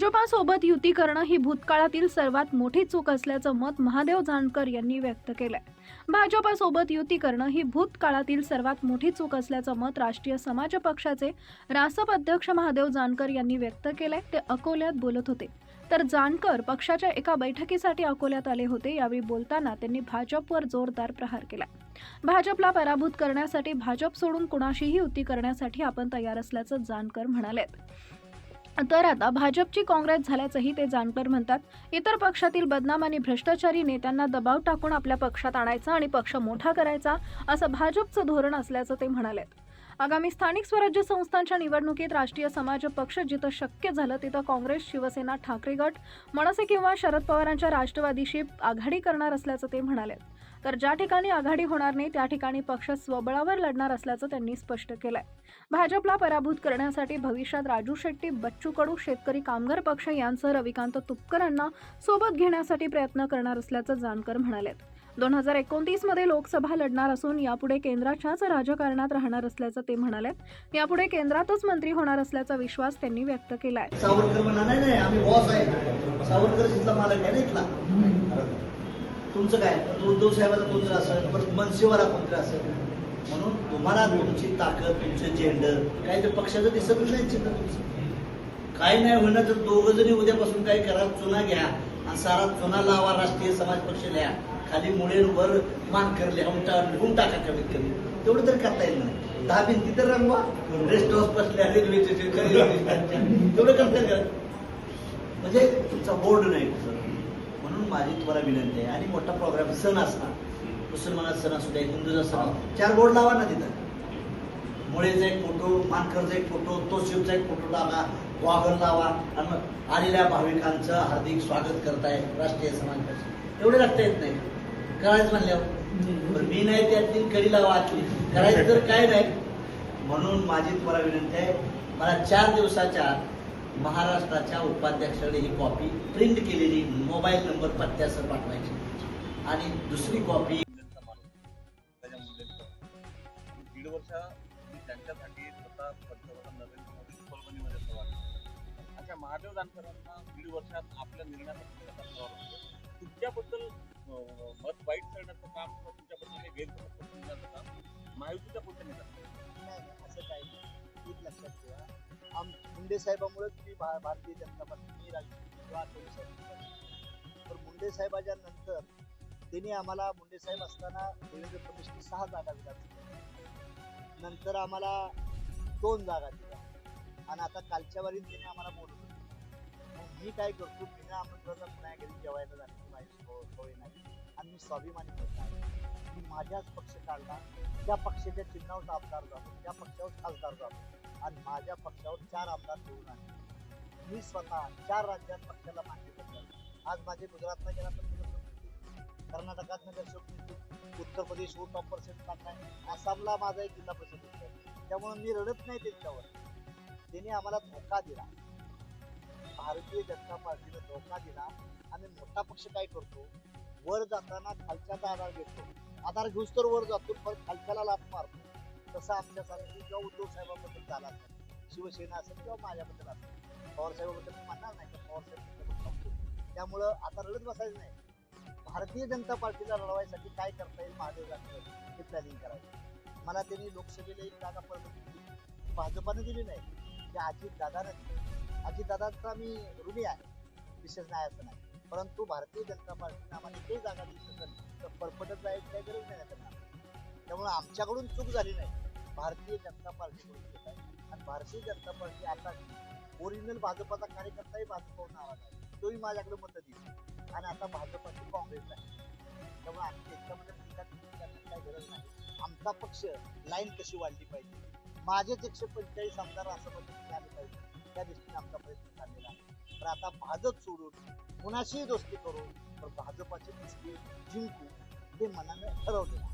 भाजपासोबत युती करणं ही भूतकाळातील सर्वात मोठी चूक असल्याचं मत महादेव जानकर यांनी व्यक्त केलंय. भाजपासोबत युती करणं ही भूतकाळातील सर्वात मोठी चूक असल्याचं मत राष्ट्रीय समाज पक्षाचे रासप अध्यक्ष महादेव जानकर यांनी व्यक्त केलंय. ते अकोल्यात बोलत होते. तर जानकर पक्षाच्या एका बैठकीसाठी अकोल्यात आले होते. यावेळी बोलताना त्यांनी भाजपवर जोरदार प्रहार केला. भाजपला पराभूत करण्यासाठी भाजप सोडून कुणाशीही युती करण्यासाठी आपण तयार असल्याचं जानकर म्हणालेत. तर आता भाजपची काँग्रेस झाल्याचंही ते जानकर म्हणतात. इतर पक्षातील बदनाम आणि भ्रष्टाचारी नेत्यांना दबाव टाकून आपल्या पक्षात आणायचा आणि पक्ष मोठा करायचा असं भाजपचं धोरण असल्याचं ते म्हणाले. आगामी स्थानिक स्वराज्य संस्थांच्या निवडणुकीत राष्ट्रीय समाज पक्ष जिथं शक्य झालं तिथं काँग्रेस शिवसेना ठाकरे गट मनसे किंवा शरद पवारांच्या राष्ट्रवादीशी आघाडी करणार असल्याचं ते म्हणाले. तर ज्या ठिकाणी आघाडी होणार नाही त्या ठिकाणी पक्ष स्वबळावर लढणार असल्याचं त्यांनी स्पष्ट केलंय. भाजपला पराभूत करण्यासाठी भविष्यात राजू शेट्टी बच्चू कडू शेतकरी कामगार पक्ष यांसह रविकांत तुपकरांना सोबत घेण्यासाठी प्रयत्न करणार असल्याचं जानकर म्हणाले दोन हजार एकोणतीसमध्ये लोकसभा लढणार असून यापुढे केंद्राच्याच राजकारणात राहणार असल्याचं ते म्हणाले यापुढे केंद्रातच मंत्री होणार असल्याचा विश्वास त्यांनी व्यक्त केलाय. सावरकर म्हणा नाही आम्ही बॉस आहे. सावरकर तिथला मालक आहे ना इथला तुमचं काय? उद्धव साहेबाला कोणतं असेल परत मनसेवाला कोणतं असेल. म्हणून तुम्हाला तुमची ताकद तुमचं झेंडर काय ते पक्षाचं दिसतच नाही चित्र तुमचं. काय नाही होणार तर दोघं जणी उद्यापासून काय करा चुना घ्या आणि सारा चुना लावा राष्ट्रीय समाज पक्ष लिहा खाली मुळे वर मान कर उमटा लिहून टाका कमीत कमी. तेवढं तर करता येईल ना. दहा भिंती तर रंगवा. रेस्ट हाऊस बसल्या रेल्वे तेवढं करता म्हणजे तुमचा बोर्ड नाही. माझी तुम्हाला विनंती आहे. आणि मोठा प्रोग्राम सण असणार. मुसलमानाचा सण असू द्या हिंदूचा सण चार बोर्ड लावा ना तिथं. मुळेचा एक फोटो मानकरचा एक फोटो तोशिवचा एक फोटो लावा वाघर लावा आणि आलेल्या भाविकांचं हार्दिक स्वागत करताय राष्ट्रीय समाज पक्ष एवढे लागता येत नाही. करायचं म्हणल्यावर. पण मी नाही त्यातली कडी लावा आतली. करायचं तर काय नाही. म्हणून माझी तुम्हाला विनंती आहे मला चार दिवसाच्या महाराष्ट्राच्या उपाध्यक्षाकडे ही कॉपी प्रिंट केलेली मोबाईल नंबर पत्त्यासह पाठवायची. आणि दुसरी कॉपी दीड वर्ष त्यांच्यासाठी स्वतः पंतप्रधान नरेंद्र मोदी परभणीमध्ये प्रवास अशा महादेव जानकरांना दीड वर्षात आपल्या निर्णयाचा तुमच्याबद्दल मत वाईट करण्याचं काम किंवा तुमच्याबद्दल गैरसमज करण्याचं काम महायुतीच्या पोटाने करतात नाही नाही असं काही नाही. एक लक्षात ठेवा. आम मुंडे साहेबामुळेच मी भा भारतीय जनता पार्टी मी राजकीय आठवले साहेब तर मुंडे साहेबाच्या नंतर त्यांनी आम्हाला मुंडे साहेब असताना देवेंद्र फडणवीसनी सहा जागा दिल्या. नंतर आम्हाला दोन जागा दिल्या. आणि आता कालच्या वारीत त्यांनी आम्हाला बोलवलं. मी काय करतो बिना आमंत्रणाचा पुन्हा घरी जेवायला जाण्याची माझी होय नाही. आणि मी स्वाभिमानी करतो आहे मी माझ्याच पक्ष काढला त्या पक्षाच्या चिन्हावर आमदार झालो त्या पक्षावर खासदार झालो आणि माझ्या पक्षावर चार आमदार देऊन आले. मी स्वतः चार राज्यात पक्षाला मान्य करतात आज माझे गुजरातला गेला तर कर्नाटकात नगरसेवक उत्तर प्रदेश प्रदेशवर टॉप पर्सेंट टाकलाय आसामला माझा एक जिल्हा परिषद त्यामुळे मी रडत नाही त्यांच्यावर. त्यांनी आम्हाला धोका दिला. भारतीय जनता पार्टीने धोका दिला आणि मोठा पक्ष काय करतो? वर जाताना खालच्याचा आधार घेतो. आधार घेऊस तर वर जातो पण खालच्याला लाभ मारतो. तसं आमच्यासारखं किंवा उद्धव साहेबांबद्दल झाला असेल शिवसेना असेल किंवा माझ्याबद्दल असेल. पवारसाहेबाबद्दल मी म्हणणार नाही तर पवार साहेब त्यामुळं आता रडत बसायचं नाही. भारतीय जनता पार्टीला लढवायसाठी काय करता येईल महादेव जानकर हे प्लॅनिंग करायचं. मला त्यांनी लोकसभेला एक जागा परत दिली. भाजपाने दिली नाही. की अजित दादाने दिली. अजित दादांचा मी ऋणी आहे. विशेष नाही असं नाही. परंतु भारतीय जनता पार्टीने आम्हाला ते जागा दिली तर परपटत जायची काही गरज नाही त्यांना. त्यामुळे आमच्याकडून चूक झाली नाही. भारतीय जनता पार्टीकडून चूक आहे. आणि भारतीय जनता पार्टी आता ओरिजिनल भाजपाचा कार्यकर्ताही भाजपवरून आवाज आहे तोही माझ्याकडे मत दिली आणि आता भाजपाची काँग्रेस आहे. त्यामुळे आम्ही त्याच्यामध्ये टीका करण्याची काही गरज नाही. आमचा पक्ष लाईन कशी वाढली पाहिजे? माझेच एकशे पंचेचाळीस आमदार असं पद्धतीने आले पाहिजे. त्या दृष्टीने आमचा प्रयत्न चाललेला आहे. तर आता भाजप सोडून कुणाशीही दोस्ती करू तर भाजपाची दृष्टी जिंकू हे मनाने ठरवलेलं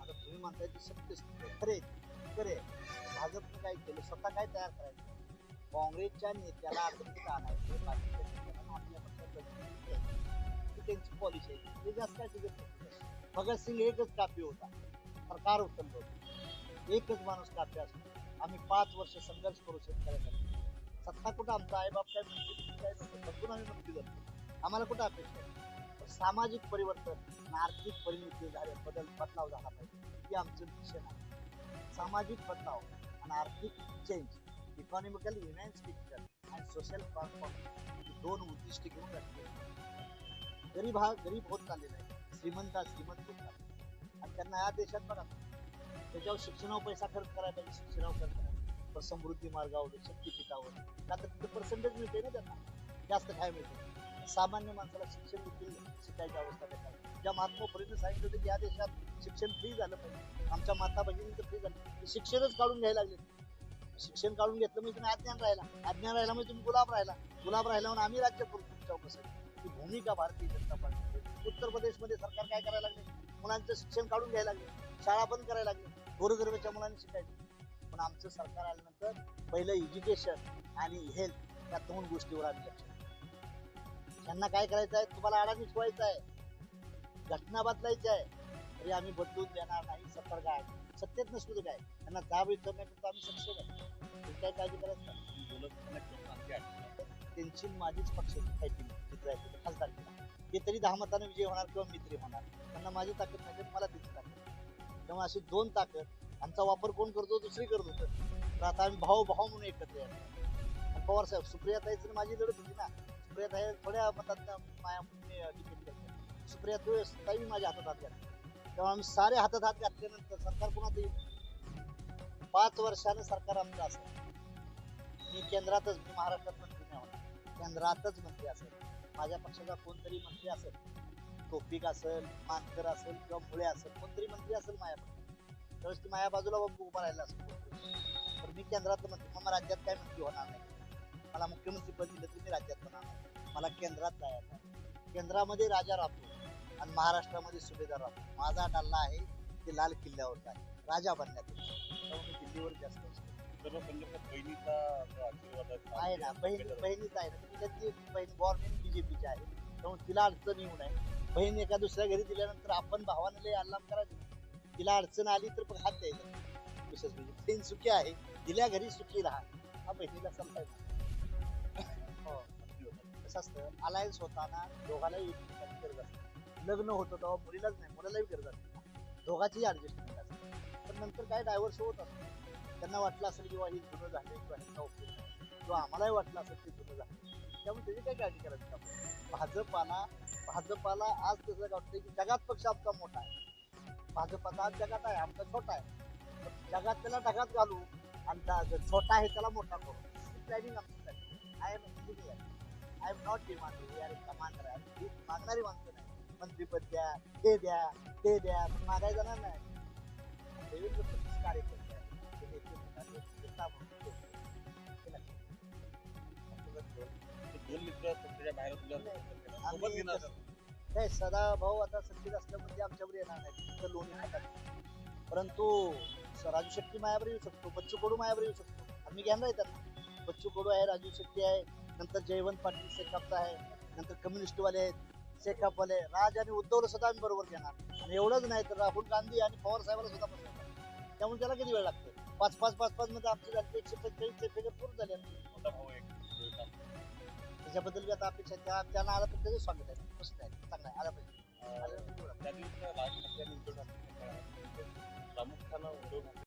आता तुम्ही म्हणताय की सत्य खरे खरे भाजपने काय केलं? स्वतः काय तयार करायचं? काँग्रेसच्या नेत्याला आक्रमित आणायचं बाकीच्या आपल्या त्यांची पॉलिसी आहे. ते जास्त काय तिथे भगतसिंग एकच कापी होता. सरकार उचललं होतं. एकच माणूस कापी असतो. आम्ही पाच वर्ष संघर्ष करू शेतकऱ्यासाठी. सत्ता कुठं आमचा? आई बाप काय म्हणते काय समजून आम्ही नक्की जातो आम्हाला कुठं अपेक्षा आहे? सामाजिक परिवर्तन आर्थिक परिणिती झाले बदल बदलाव झाला पाहिजे. ही आमचं मिशन आहे. सामाजिक बदलाव आणि आर्थिक चेंज इकॉनॉमिकल इव्हॅन्सिफिकेशन आणि सोशल प्लॅटफॉर्म ही दोन उद्दिष्ट घेऊन राष्ट्रीय गरीब हा गरीब होत चाललेला आहे. श्रीमंत हा श्रीमंत होत चाललेला आणि त्यांना या देशात बघा. त्याच्यावर शिक्षणावर पैसा खर्च करायला पाहिजे शिक्षणावर खर्च करायला पर समृद्धी मार्गावर शक्तीपीठावर का तर तिथे पर्सेंटेज मिळते ना त्यांना. जास्त काय मिळते सामान्य माणसाला शिक्षण देखील शिकायची अवस्था देतात. ज्या महात्मा सांगितलं होतं की या देशात शिक्षण फ्री झालं पाहिजे. आमच्या माता तर फ्री झालं. शिक्षणच काढून घ्यायला लागले. शिक्षण काढून घेतलं म्हणजे तुम्ही अज्ञान राहिला. अज्ञान राहिला म्हणजे तुम्ही गुलाब राहिला. गुलाब राहिला म्हणून आम्ही राज्य करू तुमच्या कसं ही भूमिका भारतीय जनता पार्टीची उत्तर प्रदेशमध्ये सरकार काय करायला लागले? मुलांचं शिक्षण काढून घ्यायला लागले. शाळा बंद करायला लागले. गोरगरिबाच्या मुलांनी शिकायचं. पण आमचं सरकार आल्यानंतर पहिलं एज्युकेशन आणि हेल्थ या दोन गोष्टीवर आम्ही लक्ष त्यांना काय करायचं आहे तुम्हाला आडा ठेवायचं आहे. घटना बदलायची आहे तरी आम्ही बदलून देणार नाही सतर्क आहे. सत्तेत नसतो दे काय? त्यांना दाब विचारण्याकरता आम्ही सक्षम आहे. काय काळजी करायचं? नाही. त्यांची माझीच पक्ष फायटिंग चित्र आहे खासदार केला ते तरी दहा मताने विजय होणार किंवा मित्री होणार. त्यांना माझी ताकद नाही मला त्याची ताकद तेव्हा अशी दोन ताकद आमचा वापर कोण करतो दुसरी करत. होतं तर आता आम्ही भाऊ भाऊ म्हणून एकत्र येणार. आणि पवार साहेब सुप्रियाताईच माझी लढत होती ना. सुप्रियाताई थोड्या मतात माया डिपेंड करते सुप्रिया तू ताई माझ्या हातात हात घातली तेव्हा आम्ही सारे हातात हात घातल्यानंतर सरकार कोणाचं येईल पाच वर्षानं सरकार आमचं असेल मी केंद्रातच मी महाराष्ट्रात मंत्री नाही होणार केंद्रातच मंत्री असेल माझ्या पक्षाचा कोणतरी मंत्री असेल टोपिक असेल मानकर असेल किंवा मुळे असेल कोणतरी मंत्री असेल माझ्या त्यावेळेस ती माझ्या बाजूला उभं उभा राहिला असेल तर मी केंद्रात मंत्री मग राज्यात काय मंत्री होणार नाही? मला मुख्यमंत्री पद दिलं तर मी राज्यात होणार नाही. मला केंद्रात जायचं आहे. केंद्रामध्ये राजा राहतो आणि महाराष्ट्रामध्ये सुभेदार राहतो. माझा डल्ला आहे ते लाल किल्ल्यावर आहे. राजा बनण्यात त्यामुळे मी दिल्लीवर जास्त असतो. बहिणीचा आहे ना. बहीण बहिणीच आहे. ना बहीण बॉर्न बीजेपीची आहे. त्यामुळे तिला अडचण येऊ नये. बहीण एका दुसऱ्या घरी दिल्यानंतर आपण भावाने लय अल्लाम करायचं. तिला अडचण आली तर पण हात द्यायचा. विशेष म्हणजे बहीण सुखी आहे दिल्या घरी सुखी राहा. हा बहिणीला समजायचं. हो. कसं असतं अलायन्स होताना दोघालाही एकमेकांची गरज असते. लग्न होतं तेव्हा मुलीलाच नाही मुलालाही गरज असते. दोघांचीही ॲडजस्टमेंट असते. पण नंतर काय डायव्हर्स होत असतो. त्यांना वाटलं असेल किंवा ही जुनं झाले किंवा ह्याचा उपयोग किंवा आम्हालाही वाटलं असेल ते जुनं झालं त्यामुळे त्याची काय काळजी करायची भाजपाला भाजपाला आज तसं वाटतं की जगात पक्ष आमचा मोठा आहे. भाजपाचा आज जगात आहे आमचा छोटा आहे. जगात त्याला ढगात घालू आणि जो छोटा आहे त्याला मोठा करू. प्लॅनिंग आमची I am engineer I am not demand we are commander आहे? मागणारी माणसं नाही. मंत्रीपद द्या हे द्या ते द्या. पण मागाय जाणार नाही. देवेंद्र फडणवीस कार्यकर्ते दोन मित्र सत्तेच्या बाहेर सोबत घेणार नाही सदा भाऊ आता सत्तेत असल्यामुळे ते आमच्यावर येणार नाही तिथं लोणी परंतु स- राजू शेट्टी मायावर येऊ शकतो. बच्चू कडू मायावर येऊ शकतो. आम्ही आहे त्यांना बच्चू कडू आहे राजू शेट्टी आहे नंतर जयवंत पाटील शेकापचा आहे नंतर कम्युनिस्टवाले आहेत शेकापवाले राज आणि उद्धवला सुद्धा आम्ही बरोबर घेणार. आणि एवढंच नाही तर राहुल गांधी आणि पवार साहेबाला सुद्धा बसवणार त्यामुळे त्याला किती वेळ लागतो? पाच पाच पाच पाच मध्ये आमची झाली एकशे पंचेचाळीसचे फिगर पूर्ण झाले भाऊ एक. त्याच्याबद्दल बी आता अपेक्षा त्या त्यांना आलं तर त्याचं स्वागत आहे. मस्त आहे. चांगलं आहे. आलं पाहिजे. प्रामुख्यानं